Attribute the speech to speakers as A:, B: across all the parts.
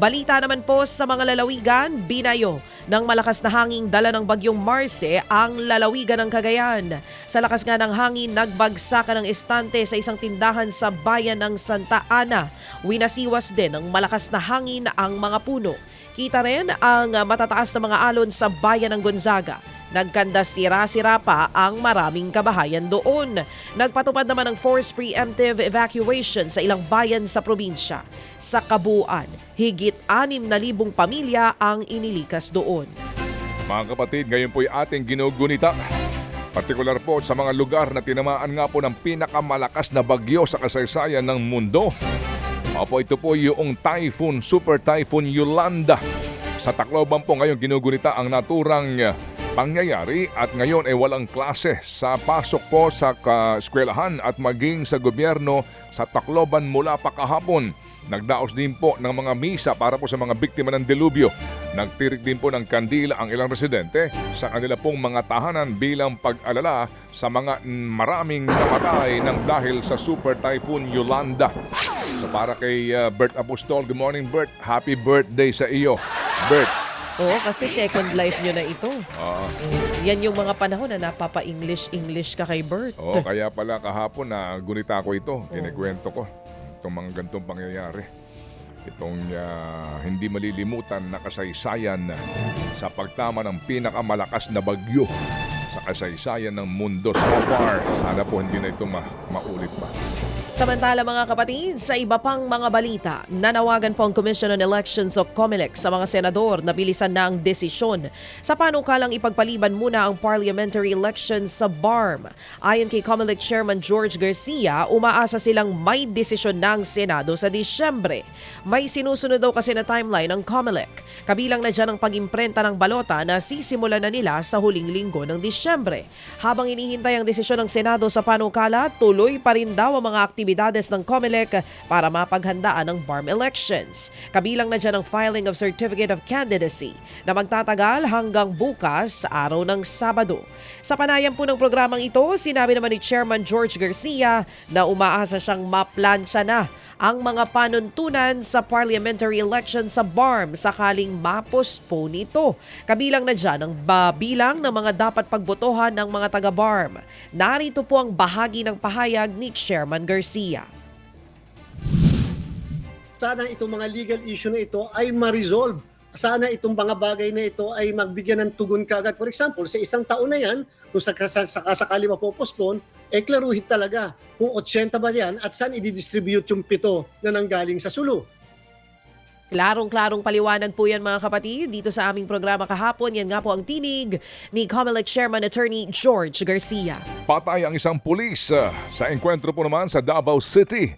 A: Balita naman po sa mga lalawigan, binayo ng malakas na hanging dala ng bagyong Marce ang lalawigan ng Cagayan. Sa lakas nga ng hangin, nagbagsakan ng estante sa isang tindahan sa bayan ng Santa Ana. Winasiwas din ng malakas na hangin ang mga puno. Kita rin ang matataas na mga alon sa bayan ng Gonzaga. Nagkanda sira-sira pa ang maraming kabahayan doon. Nagpatupad naman ng forced preemptive evacuation sa ilang bayan sa probinsya. Sa kabuuan, higit 6,000 pamilya ang inilikas doon.
B: Mga kapatid, ngayon po'y ating ginugunita. Partikular po sa mga lugar na tinamaan nga po ng pinakamalakas na bagyo sa kasaysayan ng mundo. Opo, ito po yung Typhoon, Super Typhoon Yolanda. Sa Tacloban po ngayon ginugunita ang naturang eh, pangyayari at ngayon ay walang klase sa pasok po sa eskwelahan at maging sa gobyerno sa Tacloban mula pa kahapon. Nagdaos din po ng mga misa para po sa mga biktima ng delubyo. Nagtirik din po ng kandila ang ilang residente sa kanila pong mga tahanan bilang pag-alala sa mga maraming namatay ng dahil sa Super Typhoon Yolanda. So para kay uh, Bert Apostol, good morning Bert. Happy birthday sa iyo. Bert.
A: Oo, kasi second life nyo na ito.
B: Ah,
A: Yan yung mga panahon na napapa-English-English ka kay Bert.
B: Oo, kaya pala kahapon na gunita ko ito, kinikwento ko itong mga gantong pangyayari. Itong ah, hindi malilimutan na kasaysayan sa pagtama ng pinakamalakas na bagyo sa kasaysayan ng mundo so far. Sana po hindi na ito ma- maulit pa.
A: Samantala mga kapatid, sa iba pang mga balita, nanawagan po ang Commission on Elections o COMELEC sa mga senador na bilisan na ang desisyon sa panukalang ipagpaliban muna ang parliamentary elections sa BARM. Ayon kay COMELEC Chairman George Garcia, umaasa silang may desisyon ng Senado sa Disyembre. May sinusunod daw kasi na timeline ng COMELEC. Kabilang na dyan ang pag-imprenta ng balota na sisimulan na nila sa huling linggo ng Disyembre. Habang inihintay ang desisyon ng Senado sa panukala, tuloy pa rin daw ang mga aktibidades ng COMELEC para mapaghandaan ang BARM elections. Kabilang na dyan ang filing of Certificate of Candidacy na magtatagal hanggang bukas, araw ng Sabado. Sa panayam po ng programang ito, sinabi naman ni Chairman George Garcia na umaasa siyang maplansya na ang mga panuntunan sa parliamentary election sa BARM sakaling mapostpone ito. Kabilang na dyan ang babilang ng mga dapat pagbotohan ng mga taga-BARM. Narito po ang bahagi ng pahayag ni Chairman Garcia.
C: Sana itong mga legal issue na ito ay ma-resolve. Sana itong mga bagay na ito ay magbigyan ng tugon kaagad. For example, sa isang taon na yan, kung sa, sa, sa sakali mapopostpone, eh klaruhin talaga kung 80 ba yan at saan i-distribute yung pito na nanggaling sa Sulu.
A: Klarong-klarong paliwanag po yan mga kapatid dito sa aming programa kahapon. Yan nga po ang tinig ni COMELEC Chairman Attorney George Garcia.
B: Patay ang isang pulis ah, sa enkwentro po naman sa Davao City.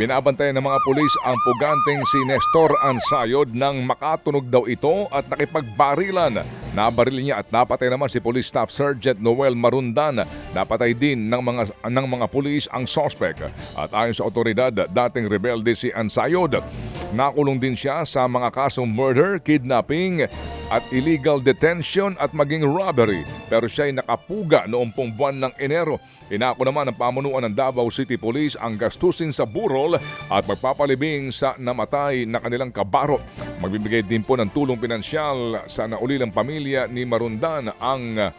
B: Binabantayan ng mga pulis ang puganteng si Nestor Ansayod nang makatunog daw ito at nakipagbarilan. Nabaril niya at napatay naman si Police Staff Sergeant Noel Marundan. Napatay din ng mga, ng mga pulis ang suspect. At ayon sa otoridad, dating rebelde si Ansayod. Nakulong din siya sa mga kasong murder, kidnapping at illegal detention at maging robbery. Pero siya ay nakapuga noong pong buwan ng Enero. Inako naman ng pamunuan ng Davao City Police ang gastusin sa burol at magpapalibing sa namatay na kanilang kabaro. Magbibigay din po ng tulong pinansyal sa naulilang pamilya ni Marundan ang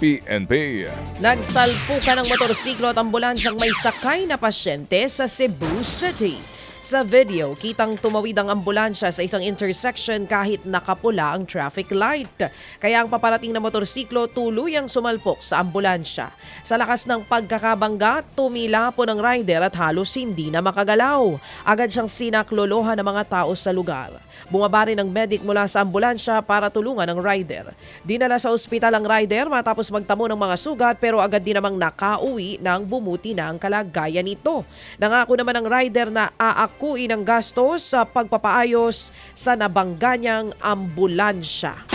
B: PNP.
A: Nagsalpukan ng motorsiklo at ambulansyang may sakay na pasyente sa Cebu City. Sa video, kitang tumawid ang ambulansya sa isang intersection kahit nakapula ang traffic light. Kaya ang paparating na motorsiklo tuluyang sumalpok sa ambulansya. Sa lakas ng pagkakabangga, tumila po ng rider at halos hindi na makagalaw. Agad siyang sinaklolohan ng mga tao sa lugar. Bumaba rin ang medic mula sa ambulansya para tulungan ang rider. Dinala sa ospital ang rider matapos magtamo ng mga sugat pero agad din namang nakauwi nang bumuti na ang kalagayan nito. Nangako naman ang rider na aakuin ang gastos sa pagpapaayos sa nabangga niyang ambulansya.